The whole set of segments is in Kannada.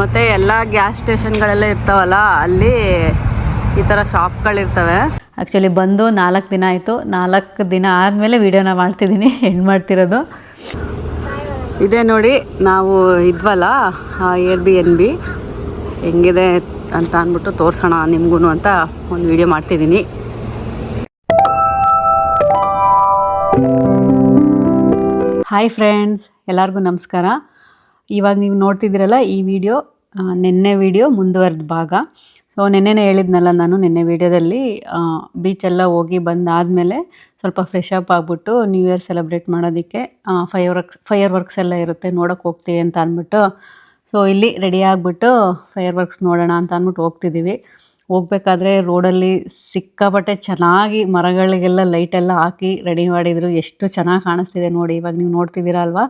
ಮತ್ತು ಎಲ್ಲ ಗ್ಯಾಸ್ ಸ್ಟೇಷನ್ಗಳೆಲ್ಲ ಇರ್ತಾವಲ್ಲ ಅಲ್ಲಿ ಈ ಥರ ಶಾಪ್ಗಳಿರ್ತವೆ ಆ್ಯಕ್ಚುಲಿ ಬಂದು ನಾಲ್ಕು ದಿನ ಆಯಿತು. ನಾಲ್ಕು ದಿನ ಆದಮೇಲೆ ವೀಡಿಯೋನ ಮಾಡ್ತಿದ್ದೀನಿ ಹೆಣ್ಣು ಮಾಡ್ತಿರೋದು? ಇದೇ ನೋಡಿ ನಾವು ಇದ್ವಲ್ಲ ಏರ್ ಬಿ ಎನ್ ಬಿ ಹೆಂಗಿದೆ ಅಂತ ಅಂದ್ಬಿಟ್ಟು ತೋರಿಸೋಣ ನಿಮಗೂ ಅಂತ ಒಂದು ವಿಡಿಯೋ ಮಾಡ್ತಿದ್ದೀನಿ ಹಾಯ್ ಫ್ರೆಂಡ್ಸ್ ಎಲ್ಲರಿಗೂ ನಮಸ್ಕಾರ. ಇವಾಗ ನೀವು ನೋಡ್ತಿದ್ದೀರಲ್ಲ ಈ ವಿಡಿಯೋ ನಿನ್ನೆ ವಿಡಿಯೋ ಮುಂದುವರೆದ ಭಾಗ. ಸೊ ನಿನ್ನೆನೇ ಹೇಳಿದ್ನಲ್ಲ ನಾನು ನಿನ್ನೆ ವಿಡಿಯೋದಲ್ಲಿ ಬೀಚೆಲ್ಲ ಹೋಗಿ ಬಂದಾದಮೇಲೆ ಸ್ವಲ್ಪ ಫ್ರೆಶ್ ಅಪ್ ಆಗಿಬಿಟ್ಟು ನ್ಯೂ ಇಯರ್ ಸೆಲೆಬ್ರೇಟ್ ಮಾಡೋದಕ್ಕೆ ಫೈರ್ ವರ್ಕ್ಸ್ ಫೈರ್ ವರ್ಕ್ಸ್ ಎಲ್ಲ ಇರುತ್ತೆ, ನೋಡೋಕೆ ಹೋಗ್ತೀವಿ ಅಂತ ಅಂದ್ಬಿಟ್ಟು ಸೊ ಇಲ್ಲಿ ರೆಡಿ ಆಗಿಬಿಟ್ಟು ಫೈರ್ ವರ್ಕ್ಸ್ ನೋಡೋಣ ಅಂತ ಅಂದ್ಬಿಟ್ಟು ಹೋಗ್ತಿದ್ದೀವಿ. ಹೋಗ್ಬೇಕಾದ್ರೆ ರೋಡಲ್ಲಿ ಸಿಕ್ಕಾಪಟ್ಟೆ ಚೆನ್ನಾಗಿ ಮರಗಳಿಗೆಲ್ಲ ಲೈಟೆಲ್ಲ ಹಾಕಿ ರೆಡಿ ಮಾಡಿದರು. ಎಷ್ಟು ಚೆನ್ನಾಗಿ ಕಾಣಿಸ್ತಿದೆ ನೋಡಿ, ಇವಾಗ ನೀವು ನೋಡ್ತಿದ್ದೀರಾ ಅಲ್ವಾ?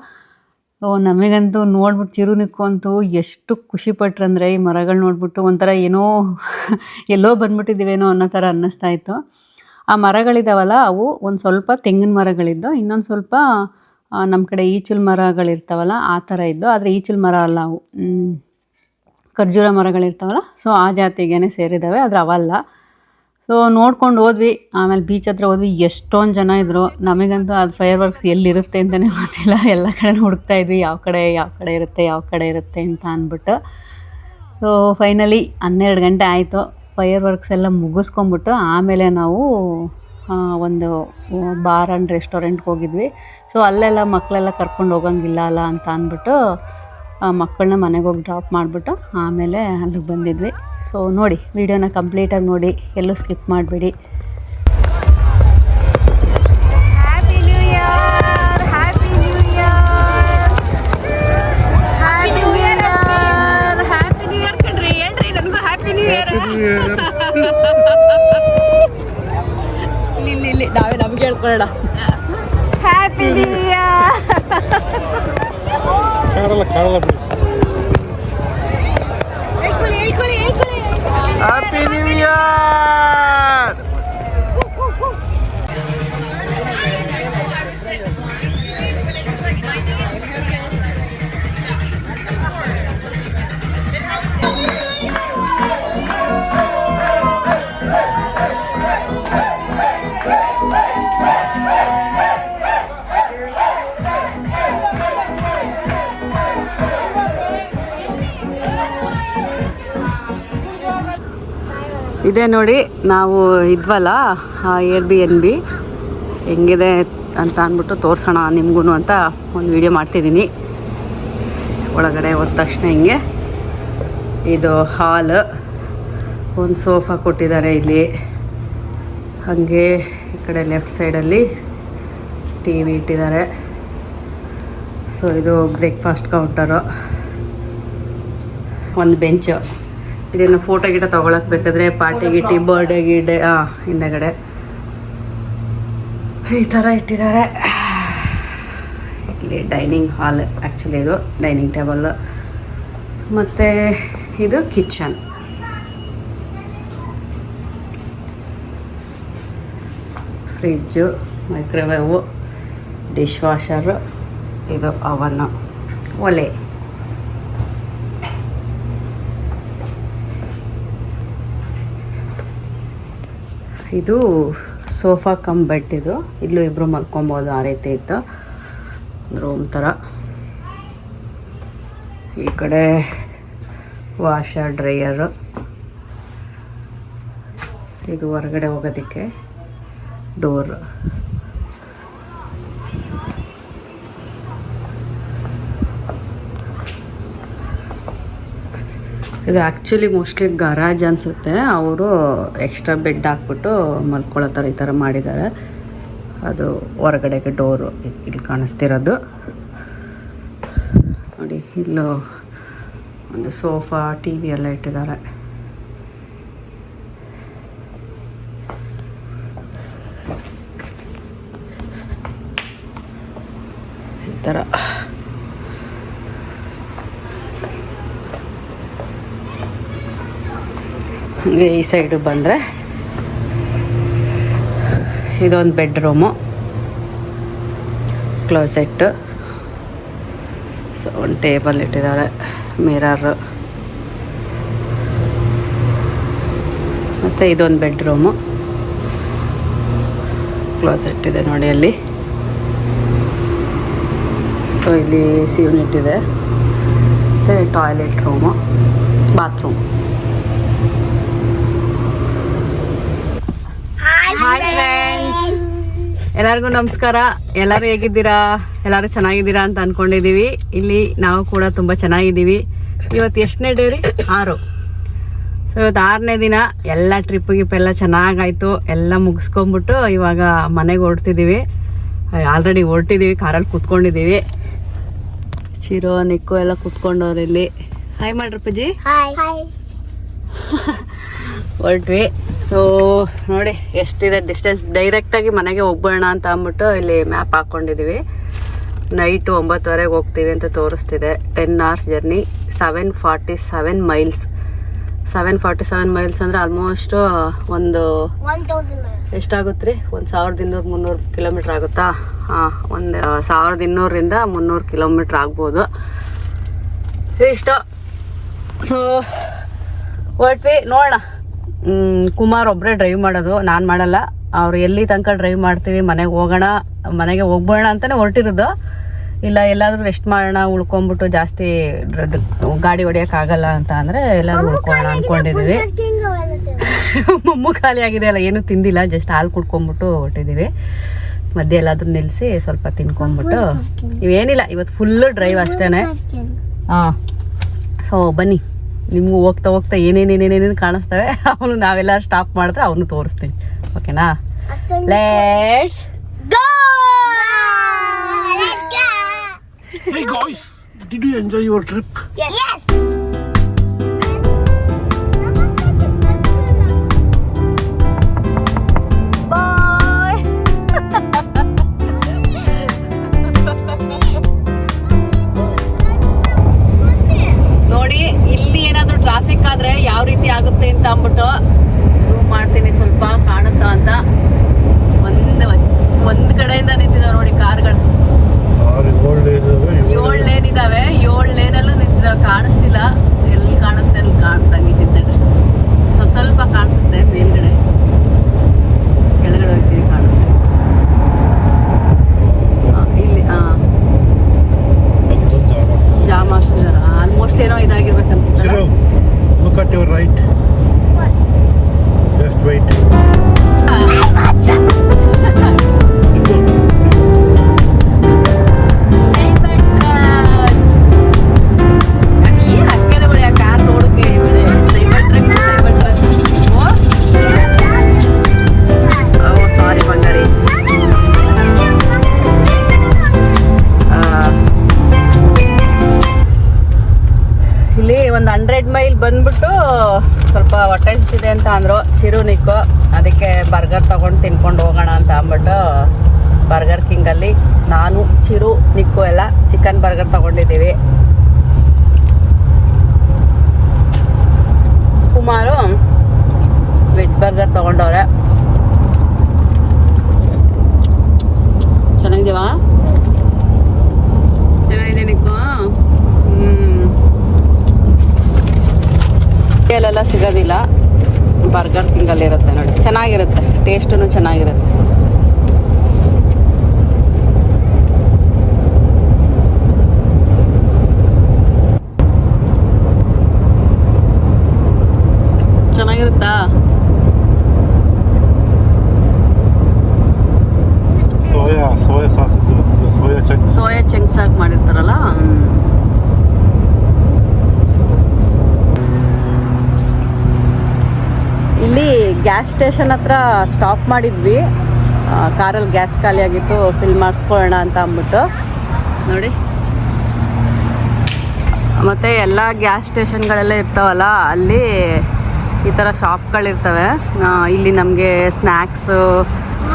ನಮಗಂತೂ ನೋಡ್ಬಿಟ್ಟು ಚಿರುನಿಕ್ಕು ಅಂತೂ ಎಷ್ಟು ಖುಷಿ ಪಟ್ರಂದರೆ ಈ ಮರಗಳು ನೋಡ್ಬಿಟ್ಟು ಒಂಥರ ಏನೋ ಎಲ್ಲೋ ಬಂದ್ಬಿಟ್ಟಿದ್ದೀವೇನೋ ಅನ್ನೋ ಥರ ಅನ್ನಿಸ್ತಾ ಇತ್ತು. ಆ ಮರಗಳಿದಾವಲ್ಲ, ಅವು ಒಂದು ಸ್ವಲ್ಪ ತೆಂಗಿನ ಮರಗಳಿದ್ದು, ಇನ್ನೊಂದು ಸ್ವಲ್ಪ ನಮ್ಮ ಕಡೆ ಈಚಲ್ ಮರಗಳಿರ್ತಾವಲ್ಲ, ಆ ಥರ ಇದ್ದು. ಆದರೆ ಈಚಲ್ ಮರ ಅಲ್ಲ ಅವು. ಖರ್ಜೂರ ಮರಗಳಿರ್ತಾವಲ್ಲ, ಸೊ ಆ ಜಾತಿಗೇ ಸೇರಿದ್ದಾವೆ ಆದರೆ ಅವಲ್ಲ. ಸೊ ನೋಡ್ಕೊಂಡು ಹೋದ್ವಿ. ಆಮೇಲೆ ಬೀಚ್ ಹತ್ರ ಹೋದ್ವಿ. ಎಷ್ಟೊಂದು ಜನ ಇದ್ದರು ನಮಗಂತೂ ಅದು ಫೈರ್ ವರ್ಕ್ಸ್ ಎಲ್ಲಿರುತ್ತೆ ಅಂತಲೇ ಗೊತ್ತಿಲ್ಲ. ಎಲ್ಲ ಕಡೆ ಹುಡುಕ್ತಾ ಇದ್ವಿ. ಯಾವ ಕಡೆ ಯಾವ ಕಡೆ ಇರುತ್ತೆ, ಯಾವ ಕಡೆ ಇರುತ್ತೆ ಅಂತ ಅಂದ್ಬಿಟ್ಟು ಸೊ ಫೈನಲಿ ಹನ್ನೆರಡು ಗಂಟೆ ಆಯಿತು. ಫೈರ್ ವರ್ಕ್ಸ್ ಎಲ್ಲ ಮುಗಿಸ್ಕೊಂಬಿಟ್ಟು ಆಮೇಲೆ ನಾವು ಒಂದು ಬಾರ್ ಆ್ಯಂಡ್ ರೆಸ್ಟೋರೆಂಟ್ಗೆ ಹೋಗಿದ್ವಿ. ಸೊ ಅಲ್ಲೆಲ್ಲ ಮಕ್ಕಳೆಲ್ಲ ಕರ್ಕೊಂಡು ಹೋಗಂಗಿಲ್ಲ ಅಲ್ಲ ಅಂತ ಅಂದ್ಬಿಟ್ಟು ಮಕ್ಕಳನ್ನ ಮನೆಗೆ ಹೋಗಿ ಡ್ರಾಪ್ ಮಾಡಿಬಿಟ್ಟು ಆಮೇಲೆ ಅಲ್ಲಿಗೆ ಬಂದಿದ್ವಿ. ಸೊ ನೋಡಿ ವಿಡಿಯೋನ ಕಂಪ್ಲೀಟಾಗಿ ನೋಡಿ. ಎಲ್ಲೂ ಸ್ಕಿಪ್ ಮಾಡಬೇಡಿ. Happy new year happy new year happy new year happy new year ಕಣ್ರಿ. ಹೇಳ್ರಿ ಹ್ಯಾಪಿ ನ್ಯೂ ಇಯರ್ ಇಲ್ಲಿ ಇಲ್ಲಿ ನಾವೇ ನಮ್ಗೆ ಹೇಳ್ಕೊಳ್ಳೋಣ ಹ್ಯಾಪಿ ನ್ಯೂ ಇಯರ್ ಕಾಡಲ್ಲ ಕಾಡಲ್ಲ ಬಿಡಿ. ಹ್ಯಾಪಿ ಇದೇ ನೋಡಿ, ನಾವು ಇದ್ವಲ್ಲ ಏರ್ ಬಿ ಎನ್ ಬಿ ಹೆಂಗಿದೆ ಅಂತ ಅಂದ್ಬಿಟ್ಟು ತೋರಿಸೋಣ ನಿಮಗೂ ಅಂತ ಒಂದು ವಿಡಿಯೋ ಮಾಡ್ತಿದ್ದೀನಿ. ಒಳಗಡೆ ಹೋದ ತಕ್ಷಣ ಹಿಂಗೆ. ಇದು ಹಾಲ್, ಒಂದು ಸೋಫಾ ಕೊಟ್ಟಿದ್ದಾರೆ ಇಲ್ಲಿ. ಹಾಗೆ ಈ ಕಡೆ ಲೆಫ್ಟ್ ಸೈಡಲ್ಲಿ ಟಿ ವಿ ಇಟ್ಟಿದ್ದಾರೆ. ಸೊ ಇದು ಬ್ರೇಕ್ಫಾಸ್ಟ್ ಕೌಂಟರು ಒಂದು ಬೆಂಚು ಇದನ್ನು ಫೋಟೋ ಗಿಟ ತೊಗೊಳಕ್ ಬೇಕಾದ್ರೆ ಪಾರ್ಟಿ ಗಿಟಿ ಬರ್ಡೇ ಗಿಡೆ ಹಾಂ ಹಿಂದೆಗಡೆ. ಈ ಥರ ಇಟ್ಟಿದ್ದಾರೆ. ಇಲ್ಲಿ ಡೈನಿಂಗ್ ಹಾಲ್ ಆ್ಯಕ್ಚುಲಿ ಇದು ಡೈನಿಂಗ್ ಟೇಬಲ್ ಮತ್ತು ಇದು kitchen fridge microwave dish washer ಇದು ಅವನ್ನು ಒಲೆ. ಇದು ಸೋಫಾ ಕಮ್ ಬೆಡ್ ಇದು. ಇಲ್ಲೂ ಇಬ್ಬರು ಮಲ್ಕೊಬೋದು ಆ ರೀತಿ ಇತ್ತು. ರೂಮ್ ಥರ ಈ ಕಡೆ ವಾಷರ್, ಡ್ರೈಯರು. ಇದು ಹೊರಗಡೆ ಹೋಗೋದಕ್ಕೆ ಡೋರ್. ಇದು ಆ್ಯಕ್ಚುಲಿ ಮೋಸ್ಟ್ಲಿ ಗರಾಜ್ ಅನಿಸುತ್ತೆ. ಅವರು ಎಕ್ಸ್ಟ್ರಾ ಬೆಡ್ ಹಾಕ್ಬಿಟ್ಟು ಮಲ್ಕೊಳ್ಳೋ ಥರ ಈ ಥರ ಮಾಡಿದ್ದಾರೆ ಅದು ಹೊರಗಡೆಗೆ ಡೋರು ಇಲ್ಲಿ ಕಾಣಿಸ್ತಿರೋದು. ನೋಡಿ, ಇಲ್ಲೂ ಒಂದು ಸೋಫಾ ಟಿ ವಿ ಎಲ್ಲ ಇಟ್ಟಿದ್ದಾರೆ ಈ ಥರ ಈ ಸೈಡು ಬಂದರೆ ಇದೊಂದು ಬೆಡ್ರೂಮು. ಕ್ಲೋಸೆಟ್ಟು. ಸೊ ಒಂದು ಟೇಬಲ್ ಇಟ್ಟಿದ್ದಾರೆ, ಮಿರರು. ಮತ್ತು ಇದೊಂದು ಬೆಡ್ರೂಮು. ಕ್ಲೋಸೆಟ್ ಇದೆ ನೋಡಿ ಅಲ್ಲಿ. ಸೊ ಇಲ್ಲಿ ಸಿ ಯೂನಿಟ್ ಇದೆ ಮತ್ತು ಟಾಯ್ಲೆಟ್ ರೂಮು, ಬಾತ್ರೂಮ್. ಎಲ್ಲರಿಗೂ ನಮಸ್ಕಾರ. ಎಲ್ಲರೂ ಹೇಗಿದ್ದೀರಾ? ಎಲ್ಲರೂ ಚೆನ್ನಾಗಿದ್ದೀರಾ ಅಂತ ಅಂದ್ಕೊಂಡಿದ್ದೀವಿ ಇಲ್ಲಿ ನಾವು ಕೂಡ ತುಂಬ ಚೆನ್ನಾಗಿದ್ದೀವಿ. ಇವತ್ತು ಎಷ್ಟನೇ ಡೇ ರೀ ಆರು. ಸೊ ಇವತ್ತು ಆರನೇ ದಿನ. ಎಲ್ಲ ಟ್ರಿಪ್ ಗಿಪ್ ಎಲ್ಲ ಚೆನ್ನಾಗಾಯ್ತು. ಎಲ್ಲ ಮುಗಿಸ್ಕೊಂಬಿಟ್ಟು ಇವಾಗ ಮನೆಗೆ ಹೊರಡ್ತಿದ್ದೀವಿ ಆಲ್ರೆಡಿ ಹೊರಟಿದ್ದೀವಿ. ಕಾರಲ್ಲಿ ಕೂತ್ಕೊಂಡಿದ್ದೀವಿ. ಚಿರೋ ನಿಕ್ಕು ಎಲ್ಲ ಕೂತ್ಕೊಂಡವ್ರು ಇಲ್ಲಿ. ಹಾಯ್ ಮಾಡ್ರಪ್ಪಜ್ಜಿ ಹೊರಟ್ವಿ. ಸೊ ನೋಡಿ ಎಷ್ಟಿದೆ ಡಿಸ್ಟೆನ್ಸ್ ಡೈರೆಕ್ಟಾಗಿ ಮನೆಗೆ ಹೋಗ್ಬೋಣ ಅಂತ ಅಂದ್ಬಿಟ್ಟು ಇಲ್ಲಿ ಮ್ಯಾಪ್ ಹಾಕ್ಕೊಂಡಿದ್ದೀವಿ ನೈಟು ಒಂಬತ್ತುವರೆಗೆ ಹೋಗ್ತೀವಿ ಅಂತ ತೋರಿಸ್ತಿದೆ. Ten hours journey seven forty seven miles seven forty seven miles ಅಂದರೆ ಆಲ್ಮೋಸ್ಟ್ ಒಂದು ಎಷ್ಟಾಗುತ್ತೆ ರೀ ಒಂದು ಸಾವಿರದ ಇನ್ನೂರು ಮುನ್ನೂರು ಕಿಲೋಮೀಟ್ರ್ ಆಗುತ್ತಾ? ಹಾಂ ಒಂದು ಸಾವಿರದ ಇನ್ನೂರರಿಂದ ಮುನ್ನೂರು ಕಿಲೋಮೀಟ್ರ್ ಆಗ್ಬೋದು. ಇಷ್ಟು ಸೊ ಹೊರಟ್ವಿ. ನೋಡೋಣ. ಕುಮಾರ್ ಒಬ್ಬರೇ ಡ್ರೈವ್ ಮಾಡೋದು. ನಾನು ಮಾಡಲ್ಲ. ಅವ್ರು ಎಲ್ಲಿ ತನಕ ಡ್ರೈವ್ ಮಾಡ್ತೀವಿ ಮನೆಗೆ ಹೋಗೋಣ ಮನೆಗೆ ಹೋಗ್ಬೋಣ ಅಂತಲೇ ಹೊರಟಿರೋದು. ಇಲ್ಲ ಎಲ್ಲಾದರೂ ರೆಸ್ಟ್ ಮಾಡೋಣ ಉಳ್ಕೊಂಬಿಟ್ಟು ಜಾಸ್ತಿ ಗಾಡಿ ಹೊಡಿಯೋಕ್ಕಾಗಲ್ಲ ಅಂತ ಅಂದರೆ ಎಲ್ಲಾದರೂ ಉಳ್ಕೊಳ್ಳೋಣ ಅಂದ್ಕೊಂಡಿದ್ದೀವಿ ಮಮ್ಮು ಖಾಲಿ ಆಗಿದೆ ಅಲ್ಲ ಏನೂ ತಿಂದಿಲ್ಲ ಜಸ್ಟ್ ಹಾಲು ಕುಡ್ಕೊಂಬಿಟ್ಟು ಹೊಟ್ಟಿದ್ದೀವಿ ಮಧ್ಯೆ ಎಲ್ಲಾದರೂ ನಿಲ್ಲಿಸಿ ಸ್ವಲ್ಪ ತಿನ್ಕೊಂಬಿಟ್ಟು. ಇವೇನಿಲ್ಲ ಇವತ್ತು ಫುಲ್ಲು ಡ್ರೈವ್ ಅಷ್ಟೇ ಹಾಂ. ಸೊ ಬನ್ನಿ. ನಿಮಗೂ ಹೋಗ್ತಾ ಹೋಗ್ತಾ ಏನೇನೇನೇನೇನೇನು ಕಾಣಿಸ್ತವೆ ಅವನು ನಾವೆಲ್ಲ ಸ್ಟಾಪ್ ಮಾಡಿದ್ರೆ ಅವನು ತೋರಿಸ್ತೀನಿ ಓಕೆನಾ let's Hey guys, did you enjoy your trip? ನೋಡಿ ಸ್ವಲ್ಪ ಹೊಟ್ಟೆ ಹಸಿತಿದೆ ಅಂತ ಅಂದರು. ಚಿರು ನಿಕ್ಕು. ಅದಕ್ಕೆ ಬರ್ಗರ್ ತಗೊಂಡು ತಿನ್ಕೊಂಡು ಹೋಗೋಣ ಅಂತ ಅಂದ್ಬಿಟ್ಟು ಬರ್ಗರ್ ಕಿಂಗಲ್ಲಿ ನಾನು, ಚಿರು, ನಿಕ್ಕು ಎಲ್ಲ ಚಿಕನ್ ಬರ್ಗರ್ ತಗೊಂಡಿದ್ದೀವಿ. ಸುಮಾರು ವೆಜ್ ಬರ್ಗರ್ ತಗೊಂಡವ್ರೆ. ಚೆನ್ನಾಗಿದ್ದೀವಾ? ಚೆನ್ನಾಗಿದೆ ನಿಕ್ಕು. ಹ್ಮ್. ಅಲ್ಲೆಲ್ಲ ಸಿಗೋದಿಲ್ಲ. ಬರ್ಗರ್ ಕಿಂಗಲ್ಲಿ ಇರುತ್ತೆ ನೋಡಿ. ಚೆನ್ನಾಗಿರುತ್ತೆ. ಟೇಸ್ಟೂ ಚೆನ್ನಾಗಿರುತ್ತೆ. ಚೆನ್ನಾಗಿರುತ್ತಾ? ಸೋಯಾ the, the ಸೋಯಾ ಸಾಕ್ ಮಾಡಿರ್ತಾರಲ್ಲ? ಗ್ಯಾಸ್ ಸ್ಟೇಷನ್ ಹತ್ರ ಸ್ಟಾಪ್ ಮಾಡಿದ್ವಿ. ಕಾರಲ್ಲಿ ಗ್ಯಾಸ್ ಖಾಲಿ ಆಗಿತ್ತು ಫಿಲ್ ಮಾಡಿಸ್ಕೊಳ್ಳೋಣ ಅಂತ ಅಂದ್ಬಿಟ್ಟು. ನೋಡಿ. ಮತ್ತು ಎಲ್ಲ ಗ್ಯಾಸ್ ಸ್ಟೇಷನ್ಗಳೆಲ್ಲ ಇರ್ತಾವಲ್ಲ ಅಲ್ಲಿ ಈ ಥರ ಶಾಪ್ಗಳಿರ್ತವೆ ಇಲ್ಲಿ ನಮಗೆ ಸ್ನ್ಯಾಕ್ಸು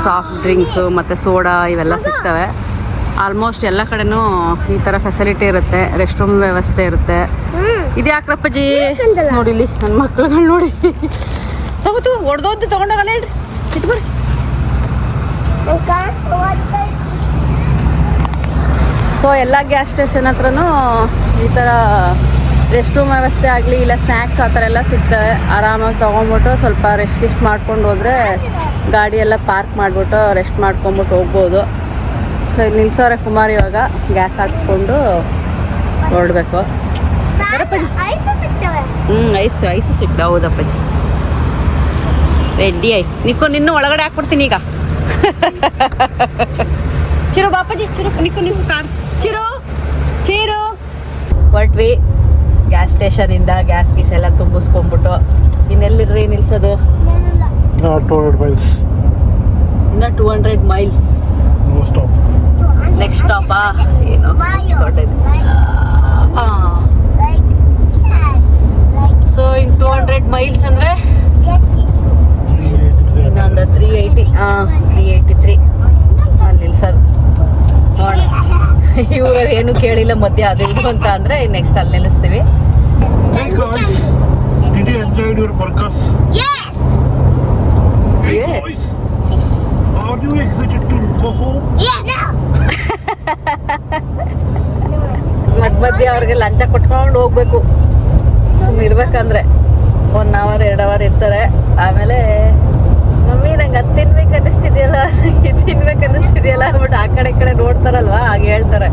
ಸಾಫ್ಟ್ ಡ್ರಿಂಕ್ಸು ಮತ್ತು ಸೋಡಾ ಇವೆಲ್ಲ ಸಿಗ್ತವೆ. ಆಲ್ಮೋಸ್ಟ್ ಎಲ್ಲ ಕಡೆನೂ ಈ ಥರ ಫೆಸಿಲಿಟಿ ಇರುತ್ತೆ ರೆಸ್ಟ್ ರೂಮ್ ವ್ಯವಸ್ಥೆ ಇರುತ್ತೆ. ಇದು ಯಾಕ್ರಪ್ಪಜಿ ನೋಡಿಲಿ ಇಲ್ಲಿ ನನ್ನ ಮಕ್ಳುಗಳು ನೋಡಿ. ತಗೋತು ಹೊಡೆದೋದ್ದು ತೊಗೊಂಡೋಗಲ್ಲ ಹೇಳ್ರಿ ಇಟ್ಕೊರಿ ಸೊ ಎಲ್ಲ ಗ್ಯಾಸ್ ಸ್ಟೇಷನ್ ಹತ್ರನೂ ಈ ಥರ ರೆಸ್ಟ್ ರೂಮ್ ವ್ಯವಸ್ಥೆ ಆಗಲಿ ಇಲ್ಲ ಸ್ನ್ಯಾಕ್ಸ್ ಆ ಥರ ಎಲ್ಲ ಸಿಗ್ತವೆ. ಆರಾಮಾಗಿ ತೊಗೊಂಬಿಟ್ಟು ಸ್ವಲ್ಪ ರೆಸ್ಟ್ ಗಿಸ್ಟ್ ಮಾಡ್ಕೊಂಡು ಹೋದರೆ ಗಾಡಿ ಎಲ್ಲ ಪಾರ್ಕ್ ಮಾಡಿಬಿಟ್ಟು ರೆಸ್ಟ್ ಮಾಡ್ಕೊಂಬಿಟ್ಟು ಹೋಗ್ಬೋದು. ಸೊ ಇಲ್ಲಿ ನಿಲ್ಸೋರೆ ಕುಮಾರ್ ಇವಾಗ ಗ್ಯಾಸ್ ಹಾಕ್ಸ್ಕೊಂಡು ಸಿಗ್ತವೆ. ಹ್ಞೂ ಐಸು ಐಸು ಸಿಗ್ತಾವೆ. ಹೌದಪ್ಪಾಜಿ. ರೆಡ್ಡಿ ಐಸ್ ನಿಕ್ಕು ನಿನ್ನ ಒಳಗಡೆ ಹಾಕ್ಬಿಡ್ತೀನಿ ಈಗ. ಚಿರು ಬಾಪಾಜಿ ಚಿರು ನಿಕ್ಕು ನಿಕ್ಕು ಕಾರ್. ಚಿರು ಚಿರು. ಹೊರಟ್ವಿ ಗ್ಯಾಸ್ ಸ್ಟೇಷನಿಂದ ಗ್ಯಾಸ್ ಗೀಸ್ ಎಲ್ಲ ತುಂಬಿಸ್ಕೊಂಡ್ಬಿಟ್ಟು ಇನ್ನೆಲ್ಲಿರ್ರಿ ನಿಲ್ಸೋದು? Not 200 miles. ಇನ್ನು ಟೂ ಹಂಡ್ರೆಡ್ ಮೈಲ್ಸ್. ನೆಕ್ಸ್ಟ್ ಸ್ಟಾಪಾ ಏನೋ so in two hundred miles ಅಂದರೆ? ಇನ್ನೊಂದು ತ್ರೀ ಏಯ್ಟಿ ಹಾಂ ತ್ರೀ ಏಯ್ಟಿ ತ್ರೀ ಅಲ್ಲಿ ಸರ್ ನೋಡೋಣ. ಇವರು ಏನು ಕೇಳಿಲ್ಲ ಮಧ್ಯ ಅದು ಇದು ಅಂತ ಅಂದರೆ ನೆಕ್ಸ್ಟ್ ಅಲ್ಲಿ ನಿಲ್ಲಿಸ್ತೀವಿ? ಮಧ್ಯ ಮಧ್ಯ ಅವ್ರಿಗೆ ಲಂಚ ಕೊಟ್ಕೊಂಡು ಹೋಗ್ಬೇಕು. ಸುಮ್ಮನೆ ಇರ್ಬೇಕಂದ್ರೆ ಒನ್ ಅವರ್ ಎರಡು ಅವರ್ ಇರ್ತಾರೆ. ಆಮೇಲೆ ಮಮ್ಮಿ, ನಂಗೆ ಅದು ತಿನ್ಬೇಕು ಅನ್ನಿಸ್ತಿದೆಯಲ್ಲ? ನಂಗೆ ತಿನ್ಬೇಕು ಅನ್ನಿಸ್ತಿದೆಯಲ್ಲ ಅಂದ್ಬಿಟ್ಟು ಆ ಕಡೆ ಈ ಕಡೆ ನೋಡ್ತಾರಲ್ವಾ? ಹಾಗೆ ಹೇಳ್ತಾರೆ.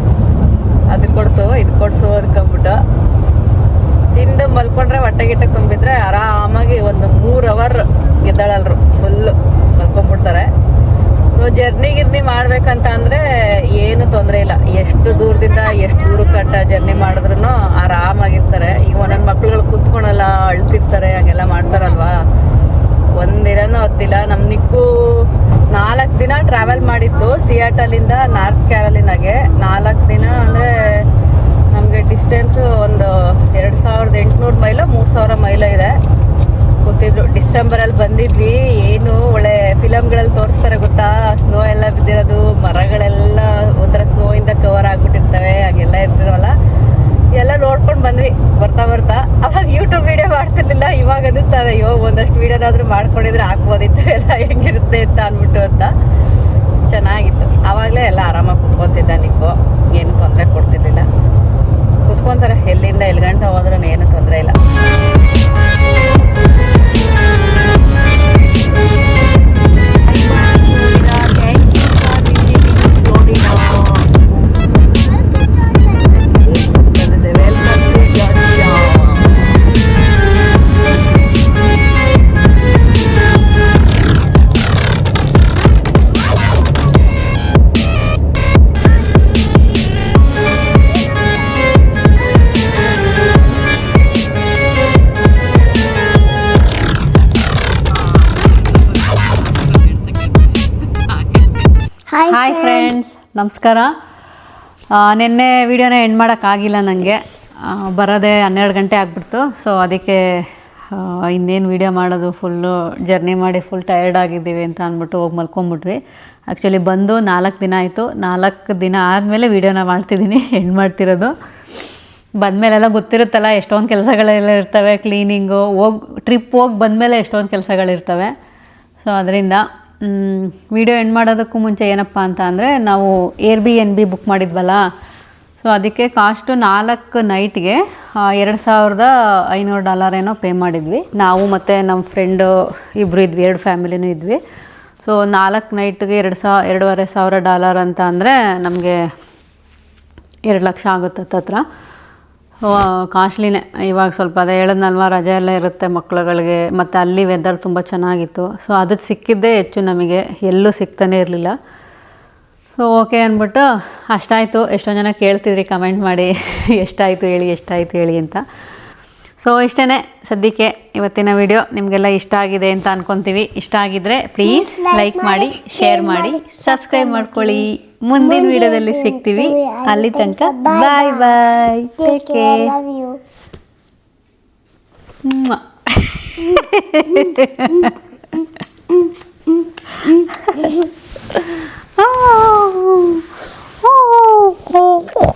ಅದು ಕೊಡ್ಸು, ಇದು ಕೊಡ್ಸು ಅನ್ಕೊಂಬಿಟ್ಟು ತಿಂದು ಮಲ್ಕೊಂಡ್ರೆ ಹೊಟ್ಟೆ ಗಿಟ್ಟೆ ತುಂಬಿದ್ರೆ ಆರಾಮಾಗಿ ಒಂದು ಮೂರು ಅವರ್ ಗೆದ್ದಾಳಲ್ರು ಫುಲ್ಲು ಮಲ್ಕೊಂಡ್ಬಿಡ್ತಾರೆ. ಸೊ ಜರ್ನಿ ಗಿರ್ನಿ ಮಾಡ್ಬೇಕಂತ ಅಂದ್ರೆ ಏನು ತೊಂದರೆ ಇಲ್ಲ. ಎಷ್ಟು ದೂರದಿಂದ ಎಷ್ಟು ದೂರ ಕಟ್ಟ ಜರ್ನಿ ಮಾಡಿದ್ರು ಆರಾಮಾಗಿರ್ತಾರೆ. ಈಗ ಒಂದೊಂದು ಮಕ್ಳುಗಳು ಕೂತ್ಕೊಳಲ್ಲ, ಅಳ್ತಿರ್ತಾರೆ, ಹಾಗೆಲ್ಲ ಮಾಡ್ತಾರಲ್ವಾ? ಒಂದಿನನೂ ಹೊತ್ತಿಲ್ಲ. ನಮ್ಮ ನಿಕ್ಕು ನಾಲ್ಕು ದಿನ ಟ್ರಾವೆಲ್ ಮಾಡಿದ್ದು ಸಿಯಾಟಲಿಂದ ನಾರ್ತ್ ಕ್ಯಾರಲಿನಾಗೆ ನಾಲ್ಕು ದಿನ ಅಂದರೆ ನಮಗೆ ಡಿಸ್ಟೆನ್ಸು ಒಂದು ಎರಡು ಸಾವಿರದ ಎಂಟುನೂರು ಮೈಲು ಮೂರು ಸಾವಿರ ಮೈಲ ಇದೆ. ಗೊತ್ತಿದ್ರು ಡಿಸೆಂಬರಲ್ಲಿ ಬಂದಿದ್ವಿ. ಏನು ಒಳ್ಳೆ ಫಿಲಮ್ಗಳಲ್ಲಿ ತೋರಿಸ್ತಾರೆ ಗೊತ್ತಾ? ಸ್ನೋ ಎಲ್ಲ ಬಿದ್ದಿರೋದು, ಮರಗಳೆಲ್ಲ ಒಂಥರ ಸ್ನೋಯಿಂದ ಕವರ್ ಆಗ್ಬಿಟ್ಟಿರ್ತವೆ, ಹಾಗೆಲ್ಲ ಇರ್ತಿರವಲ್ಲ ಎಲ್ಲ ನೋಡ್ಕೊಂಡು ಬಂದ್ವಿ. ಬರ್ತಾ ಬರ್ತಾ. ಅವಾಗ ಯೂಟ್ಯೂಬ್ ವಿಡಿಯೋ ಮಾಡ್ತಿರ್ಲಿಲ್ಲ. ಇವಾಗ ಅನಿಸ್ತಾ ಇದೆ, ಅಯ್ಯೋ, ಒಂದಷ್ಟು ವಿಡಿಯೋನಾದ್ರೂ ಮಾಡ್ಕೊಂಡಿದ್ರೆ ಹಾಕ್ಬೋದಿತ್ತು ಎಲ್ಲ ಹೆಂಗಿರುತ್ತೆ ಅಂತ ಅಂದ್ಬಿಟ್ಟು ಅಂತ. ಚೆನ್ನಾಗಿತ್ತು. ಆವಾಗಲೇ ಎಲ್ಲ ಆರಾಮಾಗಿ ಕುತ್ಕೊತಿದ್ದ. ನಮಸ್ಕಾರ. ನಿನ್ನೆ ವೀಡಿಯೋನ ಎಂಡ್ ಮಾಡೋಕ್ಕಾಗಿಲ್ಲ ನನಗೆ ಬರೋದೇ ಹನ್ನೆರಡು ಗಂಟೆ ಆಗ್ಬಿಡ್ತು. ಸೊ ಅದಕ್ಕೆ ಇನ್ನೇನು ವೀಡಿಯೋ ಮಾಡೋದು ಫುಲ್ಲು ಜರ್ನಿ ಮಾಡಿ ಫುಲ್ ಟಯರ್ಡ್ ಆಗಿದ್ದೀವಿ ಅಂತ ಅಂದ್ಬಿಟ್ಟು ಹೋಗಿ ಮಲ್ಕೊಂಬಿಟ್ವಿ. ಆ್ಯಕ್ಚುಲಿ ಬಂದು ನಾಲ್ಕು ದಿನ ಆಯಿತು. ನಾಲ್ಕು ದಿನ ಆದಮೇಲೆ ವೀಡಿಯೋನ ಮಾಡ್ತಿದ್ದೀನಿ ಎಂಡ್ ಮಾಡ್ತಿರೋದು. ಬಂದಮೇಲೆಲ್ಲ ಗೊತ್ತಿರುತ್ತಲ್ಲ, ಎಷ್ಟೊಂದು ಕೆಲಸಗಳೆಲ್ಲ ಇರ್ತವೆ ಕ್ಲೀನಿಂಗು ಹೋಗಿ ಟ್ರಿಪ್ ಹೋಗಿ ಬಂದಮೇಲೆ ಎಷ್ಟೊಂದು ಕೆಲಸಗಳಿರ್ತವೆ. ಸೊ ಅದರಿಂದ ವಿಡಿಯೋ ಎಂಡ್ ಮಾಡೋದಕ್ಕೂ ಮುಂಚೆ ಏನಪ್ಪ ಅಂತ ಅಂದರೆ ನಾವು air B N B book ಮಾಡಿದ್ವಲ್ಲ ಸೊ ಅದಕ್ಕೆ ಕಾಸ್ಟು ನಾಲ್ಕು ನೈಟ್ಗೆ ಎರಡು ಸಾವಿರದ ಐನೂರು ಡಾಲರ್ ಏನೋ ಪೇ ಮಾಡಿದ್ವಿ. ನಾವು ಮತ್ತು ನಮ್ಮ ಫ್ರೆಂಡು ಇಬ್ಬರು ಇದ್ವಿ, ಎರಡು ಫ್ಯಾಮಿಲಿನೂ ಇದ್ವಿ. ಸೊ ನಾಲ್ಕು ನೈಟ್ಗೆ ಎರಡು ಸಾ, ಎರಡೂವರೆ ಸಾವಿರ ಡಾಲರ್ ಅಂತ ಅಂದರೆ ನಮಗೆ ಎರಡು ಲಕ್ಷ ಆಗುತ್ತೆ ಹತ್ತತ್ರ ಕಾಸ್ಟ್ಲಿನೇ ಇವಾಗ ಸ್ವಲ್ಪ ಅದೇ ಹೇಳದ್ನಲ್ವ ರಜೆ ಎಲ್ಲ ಇರುತ್ತೆ ಮಕ್ಕಳುಗಳಿಗೆ ಮತ್ತು ಅಲ್ಲಿ ವೆದರ್ ತುಂಬ ಚೆನ್ನಾಗಿತ್ತು. ಸೊ ಅದು ಸಿಕ್ಕಿದ್ದೇ ಹೆಚ್ಚು ನಮಗೆ ಎಲ್ಲೂ ಸಿಗ್ತಾನೆ ಇರಲಿಲ್ಲ. ಸೊ ಓಕೆ ಅಂದ್ಬಿಟ್ಟು ಅಷ್ಟಾಯಿತು. ಎಷ್ಟೋ ಜನ ಕೇಳ್ತಿದ್ರಿ ಕಮೆಂಟ್ ಮಾಡಿ. ಎಷ್ಟಾಯಿತು ಹೇಳಿ ಎಷ್ಟಾಯಿತು ಹೇಳಿ ಅಂತ. ಸೊ ಇಷ್ಟೇ ಸದ್ಯಕ್ಕೆ ಇವತ್ತಿನ ವಿಡಿಯೋ ನಿಮಗೆಲ್ಲ ಇಷ್ಟ ಆಗಿದೆ ಅಂತ ಅಂದ್ಕೊತೀವಿ ಇಷ್ಟ ಆಗಿದ್ರೆ ಪ್ಲೀಸ್ ಲೈಕ್ ಮಾಡಿ ಶೇರ್ ಮಾಡಿ ಸಬ್ಸ್ಕ್ರೈಬ್ ಮಾಡ್ಕೊಳ್ಳಿ. ಮುಂದಿನ ವಿಡಿಯೋದಲ್ಲಿ ಸಿಗ್ತೀವಿ ಅಲ್ಲಿ ತನಕ bye bye take care Oh, oh.